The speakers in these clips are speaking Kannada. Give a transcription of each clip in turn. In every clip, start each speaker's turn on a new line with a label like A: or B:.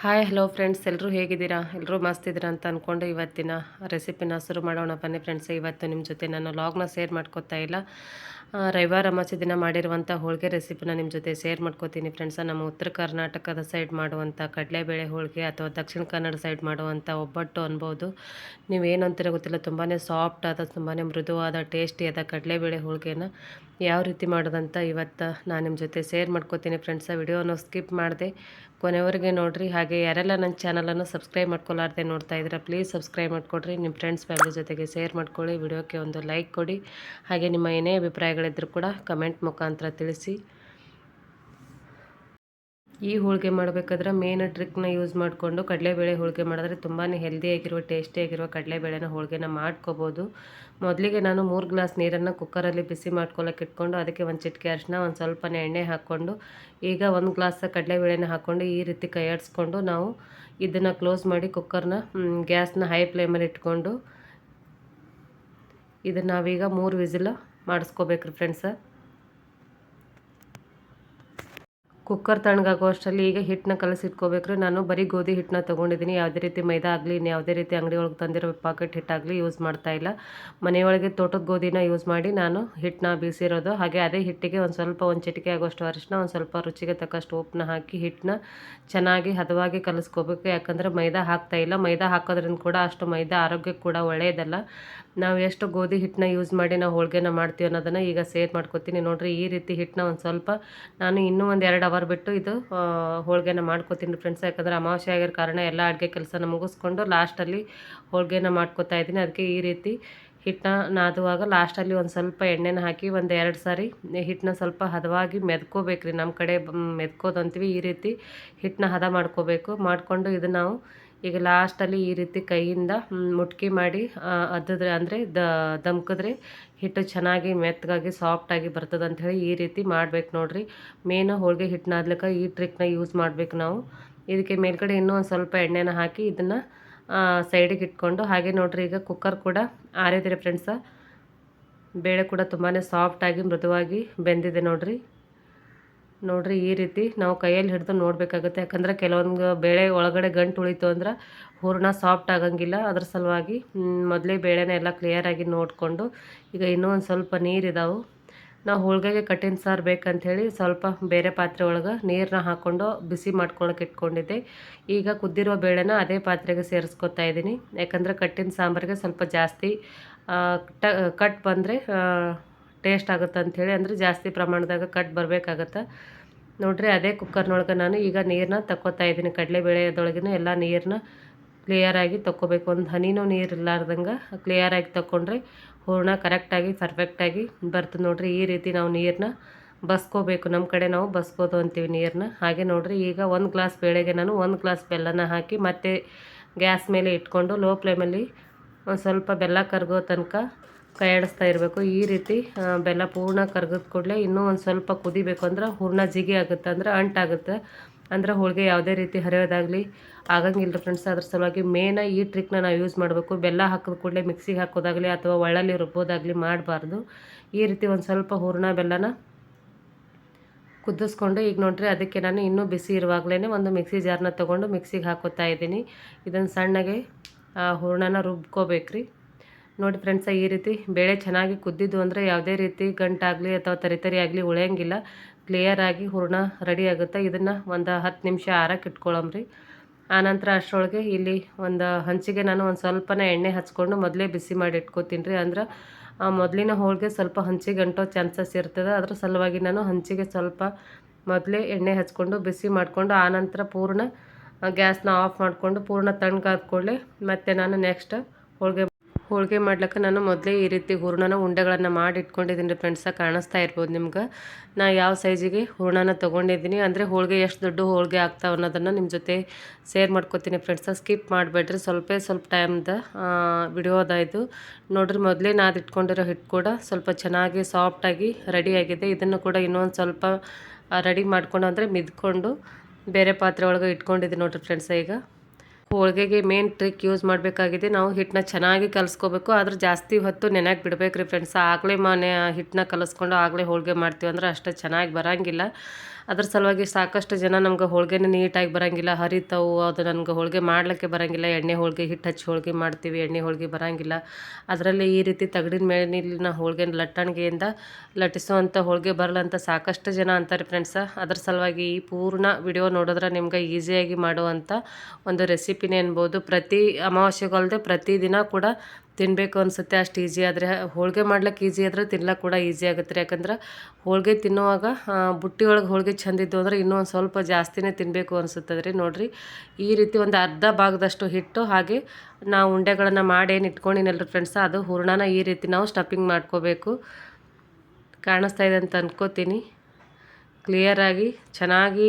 A: ಹಾಯ್ ಹಲೋ ಫ್ರೆಂಡ್ಸ್ ಎಲ್ಲರೂ ಹೇಗಿದ್ದೀರಾ? ಎಲ್ಲರೂ ಮಸ್ತಿದ್ದೀರಾ ಅಂತ ಅಂದ್ಕೊಂಡು ಇವತ್ತಿನ ರೆಸಿಪಿನ ಶುರು ಮಾಡೋಣ. ಬನ್ನಿ ಫ್ರೆಂಡ್ಸ್ ಇವತ್ತು ನಿಮ್ಮ ಜೊತೆ ನಾನು ಲಾಗ್ನ ಶೇರ್ ಮಾಡ್ಕೋತಾ ಇಲ್ಲ. ರವಿವಾರ ಅಮಾಸೆ ದಿನ ಮಾಡಿರುವಂಥ ಹೋಳಿಗೆ ರೆಸಿಪಿನ ನಿಮ್ಮ ಜೊತೆ ಶೇರ್ ಮಾಡ್ಕೋತೀನಿ ಫ್ರೆಂಡ್ಸ ನಮ್ಮ ಉತ್ತರ ಕರ್ನಾಟಕದ ಸೈಡ್ ಮಾಡುವಂಥ ಕಡಲೆಬೇಳೆ ಹೋಳಿಗೆ ಅಥವಾ ದಕ್ಷಿಣ ಕನ್ನಡ ಸೈಡ್ ಮಾಡುವಂಥ ಒಬ್ಬಟ್ಟು ಅನ್ಬೋದು. ನೀವೇನು ಅಂತೀರ ಗೊತ್ತಿಲ್ಲ. ತುಂಬಾ ಸಾಫ್ಟ್ ಆದ ತುಂಬಾ ಮೃದುವಾದ ಟೇಸ್ಟಿಯಾದ ಕಡಲೆಬೇಳೆ ಹೋಳಿಗೆನ ಯಾವ ರೀತಿ ಮಾಡೋದಂತ ಇವತ್ತು ನಾನು ನಿಮ್ಮ ಜೊತೆ ಶೇರ್ ಮಾಡ್ಕೋತೀನಿ ಫ್ರೆಂಡ್ಸ ವಿಡಿಯೋನ ಸ್ಕಿಪ್ ಮಾಡಿದೆ. ಕೊನೆವರೆಗೆ ನೋಡಿರಿ. ಹಾಗೆ ಯಾರೆಲ್ಲ ನನ್ನ ಚಾನಲನ್ನು ಸಬ್ಸ್ಕ್ರೈಬ್ ಮಾಡ್ಕೊಲಾರ್ದೆ ನೋಡ್ತಾ ಇದ್ದೀರಾ ಪ್ಲೀಸ್ ಸಬ್ಸ್ಕ್ರೈಬ್ ಮಾಡ್ಕೊಡ್ರಿ. ನಿಮ್ಮ ಫ್ರೆಂಡ್ಸ್ ಫ್ಯಾಮಿಲಿ ಜೊತೆಗೆ ಶೇರ್ ಮಾಡ್ಕೊಳ್ಳಿ. ವಿಡಿಯೋಕ್ಕೆ ಒಂದು ಲೈಕ್ ಕೊಡಿ. ಹಾಗೆ ನಿಮ್ಮ ಏನೇ ಅಭಿಪ್ರಾಯಗಳಿದ್ದರೂ ಕೂಡ ಕಮೆಂಟ್ ಮುಖಾಂತರ ತಿಳಿಸಿ. ಈ ಹೋಳಿಗೆ ಮಾಡಬೇಕಾದ್ರೆ ಮೇನ್ ಟ್ರಿಕ್ನ ಯೂಸ್ ಮಾಡಿಕೊಂಡು ಕಡಲೆಬೇಳೆ ಹೋಳಿಗೆ ಮಾಡಿದ್ರೆ ತುಂಬಾ ಹೆಲ್ದಿಯಾಗಿರುವ ಟೇಸ್ಟಿಯಾಗಿರುವ ಕಡಲೆಬೇಳೆನ ಹೋಳಿಗೆನ ಮಾಡ್ಕೋಬೋದು. ಮೊದಲಿಗೆ ನಾನು ಮೂರು ಗ್ಲಾಸ್ ನೀರನ್ನು ಕುಕ್ಕರಲ್ಲಿ ಬಿಸಿ ಮಾಡ್ಕೊಳ್ಳೋಕೆ ಇಟ್ಕೊಂಡು ಅದಕ್ಕೆ ಒಂದು ಚಿಟಿಕೆ ಅರಿಶಿನ, ಒಂದು ಸ್ವಲ್ಪ ಎಣ್ಣೆ ಹಾಕ್ಕೊಂಡು ಈಗ ಒಂದು ಗ್ಲಾಸ್ ಕಡಲೆಬೇಳೆನ ಹಾಕ್ಕೊಂಡು ಈ ರೀತಿ ಕೈಯಾಡಿಸ್ಕೊಂಡು ನಾವು ಇದನ್ನು ಕ್ಲೋಸ್ ಮಾಡಿ ಕುಕ್ಕರ್ನ ಗ್ಯಾಸ್ನ ಹೈ ಫ್ಲೇಮಲ್ಲಿ ಇಟ್ಕೊಂಡು ಇದನ್ನು ನಾವೀಗ ಮೂರು ವಿಸಿಲ್ ಮಾಡಿಸ್ಕೋಬೇಕ್ರಿ ಫ್ರೆಂಡ್ಸ ಕುಕ್ಕರ್ ತಣ್ಣಗಾಗೋ ಅಷ್ಟರಲ್ಲಿ ಈಗ ಹಿಟ್ಟನ್ನ ಕಲಸಿಟ್ಕೋಬೇಕ್ರಿ ನಾನು ಬರೀ ಗೋಧಿ ಹಿಟ್ಟನ್ನ ತೊಗೊಂಡಿದ್ದೀನಿ. ಯಾವುದೇ ರೀತಿ ಮೈದಾ ಆಗಲಿ, ಇನ್ನು ಯಾವುದೇ ರೀತಿ ಅಂಗಡಿ ಒಳಗೆ ತಂದಿರೋ ಪಾಕೆಟ್ ಹಿಟ್ಟಾಗಲಿ ಯೂಸ್ ಮಾಡ್ತಾ ಇಲ್ಲ. ಮನೆಯೊಳಗೆ ತೋಟದ ಗೋಧಿನ ಯೂಸ್ ಮಾಡಿ ನಾನು ಹಿಟ್ಟನ್ನ ಬೀಸಿರೋದು. ಹಾಗೆ ಅದೇ ಹಿಟ್ಟಿಗೆ ಒಂದು ಸ್ವಲ್ಪ ಒಂದು ಚಿಟಿಕೆ ಆಗೋಷ್ಟು ಅರಿಶಿನ ಒಂದು ಸ್ವಲ್ಪ ರುಚಿಗೆ ತಕ್ಕಷ್ಟು ಉಪ್ಪನ್ನ ಹಾಕಿ ಹಿಟ್ಟನ್ನ ಚೆನ್ನಾಗಿ ಹದವಾಗಿ ಕಲಸ್ಕೋಬೇಕು. ಯಾಕಂದರೆ ಮೈದಾ ಹಾಕ್ತಾ ಇಲ್ಲ. ಮೈದಾ ಹಾಕೋದ್ರಿಂದ ಕೂಡ ಅಷ್ಟು ಮೈದಾ ಆರೋಗ್ಯಕ್ಕೆ ಕೂಡ ಒಳ್ಳೆಯದಲ್ಲ. ನಾವು ಎಷ್ಟು ಗೋಧಿ ಹಿಟ್ಟನ್ನ ಯೂಸ್ ಮಾಡಿ ನಾವು ಹೋಳಿಗೆನ ಮಾಡ್ತೀವಿ ಅನ್ನೋದನ್ನು ಈಗ ಸೇರ್ ಮಾಡ್ಕೊತೀನಿ. ನೋಡಿರಿ, ಈ ರೀತಿ ಹಿಟ್ಟನ್ನ ಒಂದು ಸ್ವಲ್ಪ ನಾನು ಇನ್ನೂ ಒಂದು ಎರಡು ಅವರ್ ಬಿಟ್ಟು ಇದು ಹೋಳಿಗೆನ ಮಾಡ್ಕೋತೀನಿ ಫ್ರೆಂಡ್ಸ್ ಯಾಕಂದರೆ ಅಮಾವಾಸ್ಯೆ ಆಗಿರೋ ಕಾರಣ ಎಲ್ಲ ಅಡುಗೆ ಕೆಲಸನ ಮುಗಿಸ್ಕೊಂಡು ಲಾಸ್ಟಲ್ಲಿ ಹೋಳಿಗೆನ ಮಾಡ್ಕೊತಾ ಇದ್ದೀನಿ. ಅದಕ್ಕೆ ಈ ರೀತಿ ಹಿಟ್ಟನ್ನ ನಾದುವಾಗ ಲಾಸ್ಟಲ್ಲಿ ಒಂದು ಸ್ವಲ್ಪ ಎಣ್ಣೆನ ಹಾಕಿ ಒಂದು ಎರಡು ಸಾರಿ ಹಿಟ್ಟನ್ನ ಸ್ವಲ್ಪ ಹದವಾಗಿ ಮೆದ್ಕೋಬೇಕ್ರಿ. ನಮ್ಮ ಕಡೆ ಮೆದ್ಕೋದಂತೀವಿ ಈ ರೀತಿ ಹಿಟ್ಟನ್ನ ಹದ ಮಾಡ್ಕೋಬೇಕು. ಮಾಡಿಕೊಂಡು ಇದು ನಾವು ಈಗ ಲಾಸ್ಟಲ್ಲಿ ಈ ರೀತಿ ಕೈಯಿಂದ ಮುಟ್ಕಿ ಮಾಡಿ ಅದಿದ್ರೆ ಅಂದರೆ ದ ದಮ್ಕಿದ್ರೆ ಹಿಟ್ಟು ಚೆನ್ನಾಗಿ ಮೆತ್ತಗಾಗಿ ಸಾಫ್ಟಾಗಿ ಬರ್ತದೆ ಅಂಥೇಳಿ ಈ ರೀತಿ ಮಾಡ್ಬೇಕು ನೋಡಿರಿ. ಮೇನು ಹೋಳಿಗೆ ಹಿಟ್ಟನ್ನಾದ್ಲಿಕ್ಕೆ ಈ ಟ್ರಿಕ್ನ ಯೂಸ್ ಮಾಡ್ಬೇಕು ನಾವು. ಇದಕ್ಕೆ ಮೇಲ್ಗಡೆ ಇನ್ನೂ ಒಂದು ಸ್ವಲ್ಪ ಎಣ್ಣೆನ ಹಾಕಿ ಇದನ್ನು ಸೈಡಿಗೆ ಇಟ್ಕೊಂಡು, ಹಾಗೆ ನೋಡಿರಿ ಈಗ ಕುಕ್ಕರ್ ಕೂಡ ಆರಿದಿರಿ ಫ್ರೆಂಡ್ಸ ಬೇಳೆ ಕೂಡ ತುಂಬಾ ಸಾಫ್ಟಾಗಿ ಮೃದುವಾಗಿ ಬೆಂದಿದೆ ನೋಡ್ರಿ. ನೋಡ್ರಿ ಈ ರೀತಿ ನಾವು ಕೈಯಲ್ಲಿ ಹಿಡಿದು ನೋಡಬೇಕಾಗುತ್ತೆ. ಯಾಕಂದ್ರೆ ಕೆಲವೊಂದು ಬೇಳೆ ಒಳಗಡೆ ಗಂಟು ಉಳಿತು ಅಂದ್ರೆ ಹೂರಣ ಸಾಫ್ಟ್ ಆಗಂಗಿಲ್ಲ. ಅದ್ರ ಸಲುವಾಗಿ ಮೊದಲೇ ಬೇಳೆನ ಎಲ್ಲ ಕ್ಲಿಯರಾಗಿ ನೋಡಿಕೊಂಡು ಈಗ ಇನ್ನೂ ಒಂದು ಸ್ವಲ್ಪ ನೀರಿದಾವೆ ನಾವು ಹೋಳಿಗೆಗೆ ಕಟ್ಟಿನ ಸಾರು ಬೇಕಂಥೇಳಿ ಸ್ವಲ್ಪ ಬೇರೆ ಪಾತ್ರೆ ಒಳಗೆ ನೀರನ್ನ ಹಾಕ್ಕೊಂಡು ಬಿಸಿ ಮಾಡ್ಕೊಳಕ್ಕೆ ಇಟ್ಕೊಂಡಿದ್ದೆ. ಈಗ ಕುದ್ದಿರೋ ಬೇಳೆನ ಅದೇ ಪಾತ್ರೆಗೆ ಸೇರಿಸ್ಕೊತಾ ಇದ್ದೀನಿ. ಯಾಕಂದರೆ ಕಟ್ಟಿನ ಸಾಂಬಾರಿಗೆ ಸ್ವಲ್ಪ ಜಾಸ್ತಿ ಟ ಕಟ್ ಬಂದರೆ ಟೇಸ್ಟ್ ಆಗುತ್ತೆ ಅಂಥೇಳಿ ಅಂದರೆ ಜಾಸ್ತಿ ಪ್ರಮಾಣದಾಗ ಕಟ್ ಬರಬೇಕಾಗತ್ತೆ. ನೋಡಿರಿ ಅದೇ ಕುಕ್ಕರ್ನೊಳಗೆ ನಾನು ಈಗ ನೀರನ್ನ ತಕ್ಕೋತಾ ಇದ್ದೀನಿ. ಕಡಲೆಬೇಳೆದೊಳಗಿನ ಎಲ್ಲ ನೀರನ್ನ ಕ್ಲಿಯರಾಗಿ ತಕ್ಕೋಬೇಕು. ಒಂದು ಹನಿನೂ ನೀರು ಇರ್ಲಾರ್ದಂಗೆ ಕ್ಲಿಯರಾಗಿ ತಗೊಂಡ್ರೆ ಹೂರ್ಣ ಕರೆಕ್ಟಾಗಿ ಪರ್ಫೆಕ್ಟಾಗಿ ಬರ್ತದೆ ನೋಡಿರಿ. ಈ ರೀತಿ ನಾವು ನೀರನ್ನ ಬಸ್ಕೋಬೇಕು. ನಮ್ಮ ಕಡೆ ನಾವು ಬಸ್ಕೋದು ಅಂತೀವಿ ನೀರನ್ನ ಹಾಗೆ ನೋಡಿರಿ ಈಗ ಒಂದು ಗ್ಲಾಸ್ ಬೇಳೆಗೆ ನಾನು ಒಂದು ಗ್ಲಾಸ್ ಬೆಲ್ಲನ ಹಾಕಿ ಮತ್ತೆ ಗ್ಯಾಸ್ ಮೇಲೆ ಇಟ್ಕೊಂಡು ಲೋ ಫ್ಲೇಮಲ್ಲಿ ಒಂದು ಸ್ವಲ್ಪ ಬೆಲ್ಲ ಕರಗೋ ತನಕ ಕೈಯಾಡಿಸ್ತಾ ಇರಬೇಕು. ಈ ರೀತಿ ಬೆಲ್ಲ ಪೂರ್ಣ ಕರ್ಗದ ಕೂಡಲೇ ಇನ್ನೂ ಒಂದು ಸ್ವಲ್ಪ ಕುದಿಬೇಕು. ಅಂದ್ರೆ ಹೂರ್ಣ ಜಿಗಿ ಆಗುತ್ತೆ, ಅಂದ್ರೆ ಅಂಟಾಗುತ್ತೆ. ಅಂದ್ರೆ ಹೋಳಿಗೆ ಯಾವುದೇ ರೀತಿ ಹರಿಯೋದಾಗಲಿ ಆಗಂಗಿಲ್ಲ ಫ್ರೆಂಡ್ಸ್ ಅದ್ರ ಸಲುವಾಗಿ ಮೇನ ಈ ಟ್ರಿಕ್ನ ನಾವು ಯೂಸ್ ಮಾಡಬೇಕು. ಬೆಲ್ಲ ಹಾಕಿದ ಕೂಡಲೇ ಮಿಕ್ಸಿಗೆ ಹಾಕೋದಾಗಲಿ ಅಥವಾ ಒಳ್ಳಲ್ಲಿ ರುಬ್ಬೋದಾಗಲಿ ಮಾಡಬಾರ್ದು. ಈ ರೀತಿ ಒಂದು ಸ್ವಲ್ಪ ಹೂರ್ಣ ಬೆಲ್ಲನ ಕುದಿಸ್ಕೊಂಡು, ಈಗ ನೋಡ್ರಿ ಅದಕ್ಕೆ ನಾನು ಇನ್ನೂ ಬಿಸಿ ಇರುವಾಗಲೇ ಒಂದು ಮಿಕ್ಸಿ ಜಾರ್ನ ತೊಗೊಂಡು ಮಿಕ್ಸಿಗೆ ಹಾಕೋತಾ ಇದ್ದೀನಿ. ಇದನ್ನು ಸಣ್ಣಗೆ ಹೂರ್ಣನ ರುಬ್ಕೋಬೇಕ್ರಿ. ನೋಡಿ ಫ್ರೆಂಡ್ಸ ಈ ರೀತಿ ಬೇಳೆ ಚೆನ್ನಾಗಿ ಕುದ್ದಿದ್ದು ಅಂದರೆ ಯಾವುದೇ ರೀತಿ ಗಂಟಾಗಲಿ ಅಥವಾ ತರಿತರಿ ಆಗಲಿ ಉಳಿಯಂಗಿಲ್ಲ. ಕ್ಲಿಯರಾಗಿ ಹೂರ್ಣ ರೆಡಿ ಆಗುತ್ತೆ. ಇದನ್ನು ಒಂದು ಹತ್ತು ನಿಮಿಷ ಆರಕ್ಕೆ ಇಟ್ಕೊಳ್ಳೋಮ್ರಿ ಆನಂತರ ಅಷ್ಟರೊಳಗೆ ಇಲ್ಲಿ ಒಂದು ಹಂಚಿಗೆ ನಾನು ಒಂದು ಸ್ವಲ್ಪನ ಎಣ್ಣೆ ಹಚ್ಕೊಂಡು ಮೊದಲೇ ಬಿಸಿ ಮಾಡಿ ಇಟ್ಕೋತೀನಿ ರೀ. ಅಂದ್ರೆ ಮೊದಲಿನ ಹೋಳಿಗೆ ಸ್ವಲ್ಪ ಹಂಚಿಗೆ ಅಂಟೋ ಚಾನ್ಸಸ್ ಇರ್ತದೆ. ಅದ್ರ ಸಲುವಾಗಿ ನಾನು ಹಂಚಿಗೆ ಸ್ವಲ್ಪ ಮೊದಲೇ ಎಣ್ಣೆ ಹಚ್ಕೊಂಡು ಬಿಸಿ ಮಾಡಿಕೊಂಡು ಆನಂತರ ಪೂರ್ಣ ಗ್ಯಾಸ್ನ ಆಫ್ ಮಾಡಿಕೊಂಡು ಪೂರ್ಣ ತಣ್ಣಗಾದ ಕೂಡಲೇ ಮತ್ತು ನಾನು ನೆಕ್ಸ್ಟ್ ಹೋಳಿಗೆ ಹೋಳಿಗೆ ಮಾಡ್ಲಿಕ್ಕೆ ನಾನು ಮೊದಲೇ ಈ ರೀತಿ ಹೂರ್ಣನ ಉಂಡೆಗಳನ್ನು ಮಾಡಿ ಇಟ್ಕೊಂಡಿದ್ದೀನಿ ಫ್ರೆಂಡ್ಸ ಕಾಣಿಸ್ತಾ ಇರ್ಬೋದು ನಿಮ್ಗೆ. ನಾ ಯಾವ ಸೈಜಿಗೆ ಹೂರ್ಣನ ತೊಗೊಂಡಿದ್ದೀನಿ, ಅಂದರೆ ಹೋಳಿಗೆ ಎಷ್ಟು ದೊಡ್ಡ ಹೋಳಿಗೆ ಆಗ್ತಾವೆ ಅನ್ನೋದನ್ನು ನಿಮ್ಮ ಜೊತೆ ಶೇರ್ ಮಾಡ್ಕೊತೀನಿ ಫ್ರೆಂಡ್ಸ ಸ್ಕಿಪ್ ಮಾಡಬೇಡ್ರಿ, ಸ್ವಲ್ಪ ಸ್ವಲ್ಪ ಟೈಮ್ದ ವಿಡಿಯೋ ಅದ ಇದು. ನೋಡ್ರಿ, ಮೊದಲೇ ನಾದು ಇಟ್ಕೊಂಡಿರೋ ಹಿಟ್ಟು ಕೂಡ ಸ್ವಲ್ಪ ಚೆನ್ನಾಗಿ ಸಾಫ್ಟಾಗಿ ರೆಡಿಯಾಗಿದೆ ಇದನ್ನು ಕೂಡ ಇನ್ನೊಂದು ಸ್ವಲ್ಪ ರೆಡಿ ಮಾಡ್ಕೊಂಡು ಅಂದರೆ ಮಿದ್ಕೊಂಡು ಬೇರೆ ಪಾತ್ರೆ ಒಳಗೆ ಇಟ್ಕೊಂಡಿದ್ದೀನಿ ನೋಡ್ರಿ ಫ್ರೆಂಡ್ಸ ಈಗ. ಹೋಳಿಗೆಗೆ ಮೇನ್ ಟ್ರಿಕ್ ಯೂಸ್ ಮಾಡಬೇಕಾಗಿದೆ. ನಾವು ಹಿಟ್ಟನ್ನ ಚೆನ್ನಾಗಿ ಕಲಿಸ್ಕೋಬೇಕು. ಆದ್ರೆ ಜಾಸ್ತಿ ಹೊತ್ತು ನೆನೆಗೆ ಬಿಡ್ಬೇಕು ಫ್ರೆಂಡ್ಸ್ ಆಗಲೇ ಮನೆ ಹಿಟ್ಟನ್ನ ಕಲಿಸ್ಕೊಂಡು ಆಗಲೇ ಹೋಳಿಗೆ ಮಾಡ್ತೀವಿ ಅಂದ್ರೆ ಅಷ್ಟು ಚೆನ್ನಾಗಿ ಬರೋಂಗಿಲ್ಲ. ಅದ್ರ ಸಲುವಾಗಿ ಸಾಕಷ್ಟು ಜನ ನಮ್ಗೆ ಹೋಳಿಗೆನೇ ನೀಟಾಗಿ ಬರೋಂಗಿಲ್ಲ. ಹರಿತಾವು, ಅದು ನನಗೆ ಹೋಳಿಗೆ ಮಾಡ್ಲಿಕ್ಕೆ ಬರೋಂಗಿಲ್ಲ. ಎಣ್ಣೆ ಹೋಳಿಗೆ ಹಿಟ್ಟು ಹಚ್ಚಿ ಹೋಳಿಗೆ ಮಾಡ್ತೀವಿ, ಎಣ್ಣೆ ಹೋಳಿಗೆ ಬರೋಂಗಿಲ್ಲ. ಅದರಲ್ಲಿ ಈ ರೀತಿ ತಗಡಿನ ಮೇಲಿನ ಹೋಳಿಗೆ ಲಟ್ಟಣಿಗೆಯಿಂದ ಲಟ್ಟಿಸುವಂಥ ಹೋಳಿಗೆ ಬರಲಂತ ಸಾಕಷ್ಟು ಜನ ಅಂತಾರೆ ಫ್ರೆಂಡ್ಸ ಅದ್ರ ಸಲುವಾಗಿ ಈ ಪೂರ್ಣ ವಿಡಿಯೋ ನೋಡಿದ್ರೆ ನಿಮ್ಗೆ ಈಸಿಯಾಗಿ ಮಾಡುವಂಥ ಒಂದು ರೆಸಿಪಿನೇ ಅನ್ಬೋದು. ಪ್ರತಿ ಅಮಾವಾಸ್ಯೆಗಲ್ದೆ ಪ್ರತಿದಿನ ಕೂಡ ತಿನ್ನಬೇಕು ಅನಿಸುತ್ತೆ. ಅಷ್ಟು ಈಸಿ ಆದರೆ ಹೋಳಿಗೆ ಮಾಡ್ಲಿಕ್ಕೆ ಈಸಿ ಆದರೆ ತಿನ್ಲಕ್ಕೆ ಕೂಡ ಈಸಿ ಆಗುತ್ತೆ ರೀ. ಯಾಕಂದ್ರೆ ಹೋಳಿಗೆ ತಿನ್ನುವಾಗ ಬುಟ್ಟಿ ಒಳಗೆ ಹೋಳಿಗೆ ಚೆಂದಿದ್ದು ಅಂದರೆ ಇನ್ನೂ ಒಂದು ಸ್ವಲ್ಪ ಜಾಸ್ತಿನೇ ತಿನ್ನಬೇಕು ಅನಿಸುತ್ತದೆ ರೀ ನೋಡಿರಿ. ಈ ರೀತಿ ಒಂದು ಅರ್ಧ ಭಾಗದಷ್ಟು ಹಿಟ್ಟು ಹಾಗೆ ನಾವು ಉಂಡೆಗಳನ್ನು ಮಾಡಿ ಏನು ಇಟ್ಕೊಂಡಿನಲ್ರಿ ಫ್ರೆಂಡ್ಸ್ ಅದು ಹೂರ್ಣನ ಈ ರೀತಿ ನಾವು ಸ್ಟಫಿಂಗ್ ಮಾಡ್ಕೋಬೇಕು. ಕಾಣಿಸ್ತಾ ಇದೆ ಅಂತ ಅನ್ಕೋತೀನಿ. ಕ್ಲಿಯರಾಗಿ ಚೆನ್ನಾಗಿ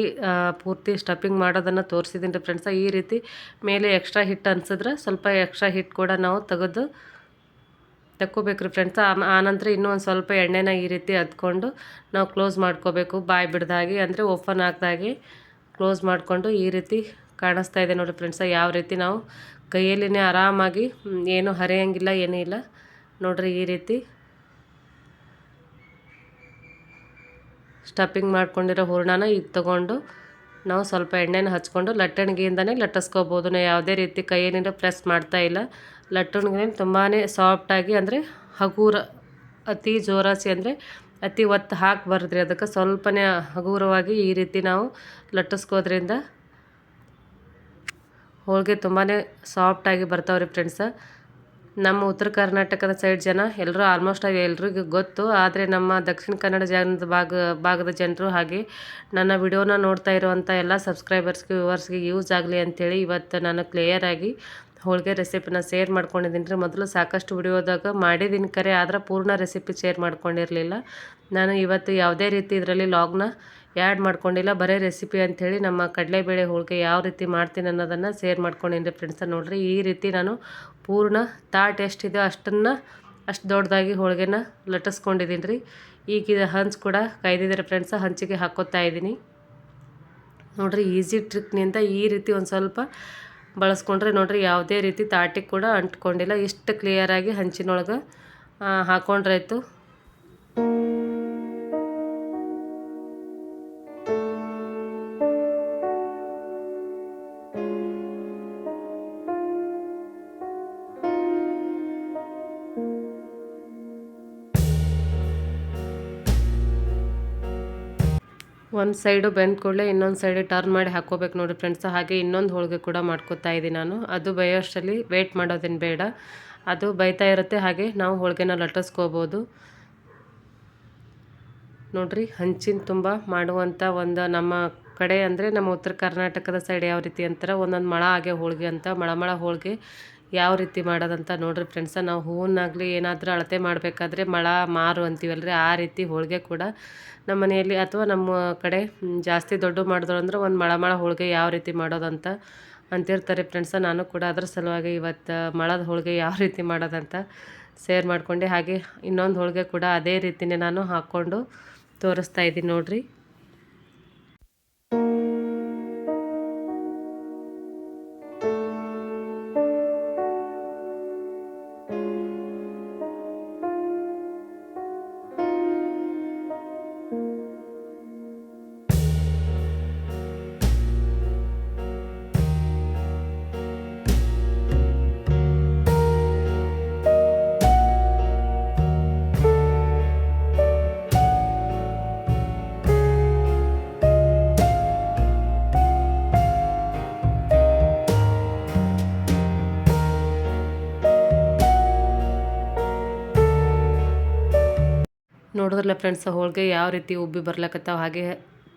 A: ಪೂರ್ತಿ ಸ್ಟಫಿಂಗ್ ಮಾಡೋದನ್ನು ತೋರಿಸಿದ್ದೀನಿ ರೀ ಫ್ರೆಂಡ್ಸ ಈ ರೀತಿ ಮೇಲೆ ಎಕ್ಸ್ಟ್ರಾ ಹಿಟ್ಟು ಅನ್ಸಿದ್ರೆ ಸ್ವಲ್ಪ ಎಕ್ಸ್ಟ್ರಾ ಹಿಟ್ ಕೂಡ ನಾವು ತೆಗೆದು ತಕ್ಕೋಬೇಕು ರೀ ಫ್ರೆಂಡ್ಸ ಆನಂತರ ಇನ್ನೂ ಒಂದು ಸ್ವಲ್ಪ ಎಣ್ಣೆನ ಈ ರೀತಿ ಹದ್ಕೊಂಡು ನಾವು ಕ್ಲೋಸ್ ಮಾಡ್ಕೋಬೇಕು. ಬಾಯಿ ಬಿಡ್ದಾಗಿ ಅಂದರೆ ಓಪನ್ ಹಾಕ್ದಾಗಿ ಕ್ಲೋಸ್ ಮಾಡಿಕೊಂಡು ಈ ರೀತಿ ಕಾಣಿಸ್ತಾ ಇದೆ ನೋಡಿ ಫ್ರೆಂಡ್ಸ ಯಾವ ರೀತಿ ನಾವು ಕೈಯಲ್ಲಿನೇ ಆರಾಮಾಗಿ ಏನು ಹರಿಯಂಗಿಲ್ಲ ಏನೂ ಇಲ್ಲ ನೋಡಿರಿ ಈ ರೀತಿ ಸ್ಟಫಿಂಗ್ ಮಾಡ್ಕೊಂಡಿರೋ ಹೂರ್ಣನ ಈಗ ತೊಗೊಂಡು ನಾವು ಸ್ವಲ್ಪ ಎಣ್ಣೆನ ಹಚ್ಕೊಂಡು ಲಟ್ಟಣಿಗೆಯಿಂದನೇ ಲಟ್ಟಿಸ್ಕೋಬೋದು. ನಾವು ಯಾವುದೇ ರೀತಿ ಕೈಯೇನಿಂದ ಪ್ರೆಸ್ ಮಾಡ್ತಾ ಇಲ್ಲ. ಲಟ್ಟಣಿಗೆ ತುಂಬಾ ಸಾಫ್ಟಾಗಿ ಅಂದರೆ ಹಗೂರ, ಅತಿ ಜೋರಾಸಿ ಅಂದರೆ ಅತಿ ಒತ್ತು ಹಾಕಬಾರ್ದ್ರಿ ಅದಕ್ಕೆ ಸ್ವಲ್ಪನೇ ಹಗುರವಾಗಿ ಈ ರೀತಿ ನಾವು ಲಟ್ಟಿಸ್ಕೋದ್ರಿಂದ ಹೋಳಿಗೆ ತುಂಬಾ ಸಾಫ್ಟಾಗಿ ಬರ್ತಾವ್ರಿ ಫ್ರೆಂಡ್ಸ ನಮ್ಮ ಉತ್ತರ ಕರ್ನಾಟಕದ ಸೈಡ್ ಜನ ಎಲ್ಲರೂ ಆಲ್ಮೋಸ್ಟ್ ಆಗಿ ಎಲ್ರಿಗೂ ಗೊತ್ತು. ಆದರೆ ನಮ್ಮ ದಕ್ಷಿಣ ಕನ್ನಡ ಜನದ ಭಾಗ, ಭಾಗದ ಜನರು ಹಾಗೆ ನನ್ನ ವಿಡಿಯೋನ ನೋಡ್ತಾ ಇರುವಂಥ ಎಲ್ಲ ಸಬ್ಸ್ಕ್ರೈಬರ್ಸ್ಗೆ ವ್ಯೂವರ್ಸ್ಗೆ ಯೂಸ್ ಆಗಲಿ ಅಂಥೇಳಿ ಇವತ್ತು ನಾನು ಕ್ಲಿಯರಾಗಿ ಹೋಳಿಗೆ ರೆಸಿಪಿನ ಶೇರ್ ಮಾಡ್ಕೊಂಡಿದ್ದೀನಿ ರೀ. ಮೊದಲು ಸಾಕಷ್ಟು ವಿಡಿಯೋದಾಗ ಮಾಡಿದ್ದೀನಿ ಕರೆ, ಆದ್ರೆ ಪೂರ್ಣ ರೆಸಿಪಿ ಶೇರ್ ಮಾಡ್ಕೊಂಡಿರಲಿಲ್ಲ. ನಾನು ಇವತ್ತು ಯಾವುದೇ ರೀತಿ ಇದರಲ್ಲಿ ಲಾಗ್ನ ಆ್ಯಡ್ ಮಾಡ್ಕೊಂಡಿಲ್ಲ. ಬರೀ ರೆಸಿಪಿ ಅಂಥೇಳಿ ನಮ್ಮ ಕಡಲೆಬೇಳೆ ಹೋಳಿಗೆ ಯಾವ ರೀತಿ ಮಾಡ್ತೀನಿ ಅನ್ನೋದನ್ನು ಶೇರ್ ಮಾಡ್ಕೊಂಡಿನಿ ಫ್ರೆಂಡ್ಸ ನೋಡಿರಿ. ಈ ರೀತಿ ನಾನು ಪೂರ್ಣ ತಾಟ್ ಎಷ್ಟಿದೆ ಅಷ್ಟನ್ನು, ಅಷ್ಟು ದೊಡ್ಡದಾಗಿ ಹೋಳಿಗೆನ ಲಟ್ಟಿಸ್ಕೊಂಡಿದ್ದೀನಿ ರೀ ಈಗ ಹಂಚು ಕೂಡ ಕಾಯ್ದಿದ್ದಾರೆ ಫ್ರೆಂಡ್ಸ ಹಂಚಿಗೆ ಹಾಕೋತಾ ಇದ್ದೀನಿ. ನೋಡಿರಿ ಈಸಿ ಟ್ರಿಕ್ನಿಂದ ಈ ರೀತಿ ಒಂದು ಸ್ವಲ್ಪ ಬಳಸ್ಕೊಂಡ್ರೆ ನೋಡಿರಿ, ಯಾವುದೇ ರೀತಿ ತಾಟಿಗೆ ಕೂಡ ಅಂಟ್ಕೊಂಡಿಲ್ಲ. ಇಷ್ಟು ಕ್ಲಿಯರಾಗಿ ಹಂಚಿನೊಳಗೆ ಹಾಕೊಂಡ್ರಾಯ್ತು. ಒಂದು ಸೈಡು ಬೆಂದ ಕೂಡಲೇ ಇನ್ನೊಂದು ಸೈಡ್ ಟರ್ನ್ ಮಾಡಿ ಹಾಕ್ಕೋಬೇಕು ನೋಡಿ ಫ್ರೆಂಡ್ಸ್ ಹಾಗೆ ಇನ್ನೊಂದು ಹೋಳಿಗೆ ಕೂಡ ಮಾಡ್ಕೋತಾ ಇದ್ದೀನಿ ನಾನು. ಅದು ಬೈಯೋಷ್ಟರಲ್ಲಿ ವೇಟ್ ಮಾಡೋದೇನು ಬೇಡ. ಅದು ಬೈತಾ ಇರುತ್ತೆ. ಹಾಗೆ ನಾವು ಹೋಳಿಗೆನ ಲಟ್ಟಿಸ್ಕೋಬೋದು. ನೋಡಿರಿ, ಹಂಚಿನ ತುಂಬ ಮಾಡುವಂಥ ಒಂದು ನಮ್ಮ ಕಡೆ ಅಂದರೆ ನಮ್ಮ ಉತ್ತರ ಕರ್ನಾಟಕದ ಸೈಡ್ ಯಾವ ರೀತಿ ಅಂತಾರೆ, ಒಂದೊಂದು ಮಳ ಹಾಗೆ ಹೋಳಿಗೆ ಅಂತ ಮಳ ಮಳ ಹೋಳಿಗೆ. ಯಾವ ರೀತಿ ಮಾಡೋದಂತ ನೋಡಿರಿ ಫ್ರೆಂಡ್ಸ ನಾವು ಹೂವನ್ನಾಗಲಿ ಏನಾದರೂ ಅಳತೆ ಮಾಡಬೇಕಾದ್ರೆ ಮಳ, ಮಾರು ಅಂತೀವಲ್ರಿ, ಆ ರೀತಿ ಹೋಳಿಗೆ ಕೂಡ ನಮ್ಮ ಮನೆಯಲ್ಲಿ ಅಥವಾ ನಮ್ಮ ಕಡೆ ಜಾಸ್ತಿ ದೊಡ್ಡ ಮಾಡಿದ್ರು ಅಂದ್ರೆ ಒಂದು ಮಳ ಮಳ ಹೋಳಿಗೆ ಯಾವ ರೀತಿ ಮಾಡೋದಂತ ಅಂತಿರ್ತಾರೆ ಫ್ರೆಂಡ್ಸ ನಾನು ಕೂಡ ಅದ್ರ ಸಲುವಾಗಿ ಇವತ್ತು ಮಳದ ಹೋಳಿಗೆ ಯಾವ ರೀತಿ ಮಾಡೋದಂತ ಶೇರ್ ಮಾಡ್ಕೊಂಡೆ. ಹಾಗೆ ಇನ್ನೊಂದು ಹೋಳಿಗೆ ಕೂಡ ಅದೇ ರೀತಿಯೇ ನಾನು ಹಾಕ್ಕೊಂಡು ತೋರಿಸ್ತಾ ಇದ್ದೀನಿ ನೋಡಿರಿ. ನೋಡಿದ್ರಲ್ಲ ಫ್ರೆಂಡ್ಸ್ ಹೋಳಿಗೆ ಯಾವ ರೀತಿ ಉಬ್ಬಿ ಬರ್ಲಕತ್ತಾವ, ಹಾಗೆ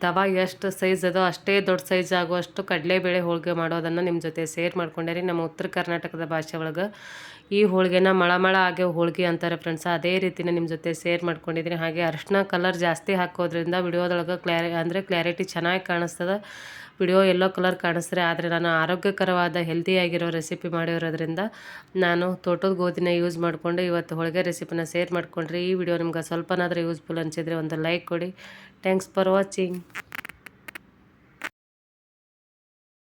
A: ತವಾ ಎಷ್ಟು ಸೈಜ್ ಅದೋ ಅಷ್ಟೇ ದೊಡ್ಡ ಸೈಜ್ ಆಗುವಷ್ಟು ಕಡಲೆಬೇಳೆ ಹೋಳಿಗೆ ಮಾಡೋದನ್ನು ನಿಮ್ಮ ಜೊತೆ ಶೇರ್ ಮಾಡ್ಕೊಂಡೆ ರೀ ನಮ್ಮ ಉತ್ತರ ಕರ್ನಾಟಕದ ಭಾಷೆ ಒಳಗೆ. ಈ ಹೋಳಿಗೆನ ಮಳ ಮಳ ಆಗೋ ಹೋಳಿಗೆ ಅಂತಾರೆ ಫ್ರೆಂಡ್ಸ್ ಅದೇ ರೀತಿನ ನಿಮ್ಮ ಜೊತೆ ಶೇರ್ ಮಾಡ್ಕೊಂಡಿದ್ದೀನಿ. ಹಾಗೆ ಅರ್ಶಿನ ಕಲರ್ ಜಾಸ್ತಿ ಹಾಕೋದ್ರಿಂದ ವಿಡಿಯೋದೊಳಗೆ ಕ್ಲಾರಿ ಅಂದರೆ ಕ್ಲಾರಿಟಿ ಚೆನ್ನಾಗಿ ಕಾಣಿಸ್ತದೆ. ವಿಡಿಯೋ ಎಲ್ಲೋ ಕಲರ್ ಕಾಣಿಸ್ತಾರೆ ಆದರೆ ನಾನು ಆರೋಗ್ಯಕರವಾದ ಹೆಲ್ದಿಯಾಗಿರೋ ರೆಸಿಪಿ ಮಾಡಿರೋದ್ರಿಂದ ನಾನು ತೋಟದ ಗೋಧಿನ ಯೂಸ್ ಮಾಡಿಕೊಂಡು ಇವತ್ತು ಹೋಳಿಗೆ ರೆಸಿಪಿನ ಶೇರ್ ಮಾಡ್ಕೊಂಡ್ರೆ ಈ ವಿಡಿಯೋ ನಿಮ್ಗೆ ಸ್ವಲ್ಪನಾದರೂ ಯೂಸ್ಫುಲ್ ಅನಿಸಿದರೆ ಒಂದು ಲೈಕ್ ಕೊಡಿ. Thanks for watching